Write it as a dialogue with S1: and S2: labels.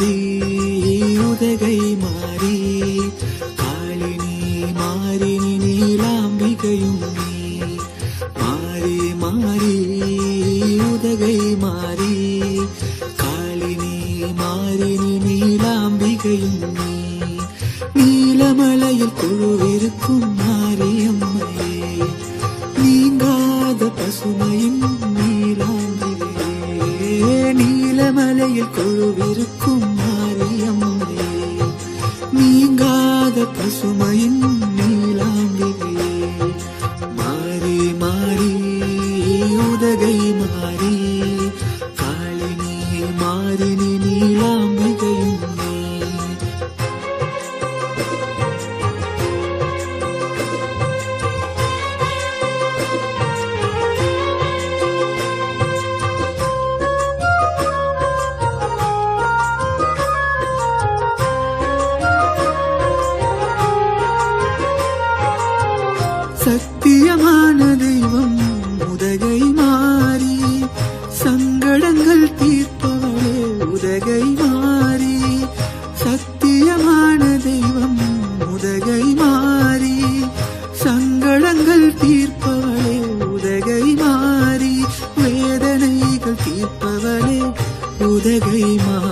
S1: மாறி உதகை மாறி காளினி மாறினி நீலாம்பிகையும் நீ. மாறி மாறி உதகை மாறி காளினி மாறினி நீலாம்பிகையும் நீ. நீலமலையில் குழுவிருக்கும் மாரியம்மையே நீங்காத பசுமையும் நீ. நீலமலையில் குழுவிருக்கும் மாரியம்மே நீங்காத பசுமையின் நீலாம்பிகையே மாறி மாறி உதகை மாறி காளினி மாறி சத்தியமான தெய்வம் உதகை மாறி சங்கடங்கள் தீர்ப்பவளே உதகை மாறி சத்தியமான தெய்வம் உதகை மாறி சங்கடங்கள் தீர்ப்பவளே உதகை மாறி வேதனைகள் தீர்ப்பவளே உதகை மாறி.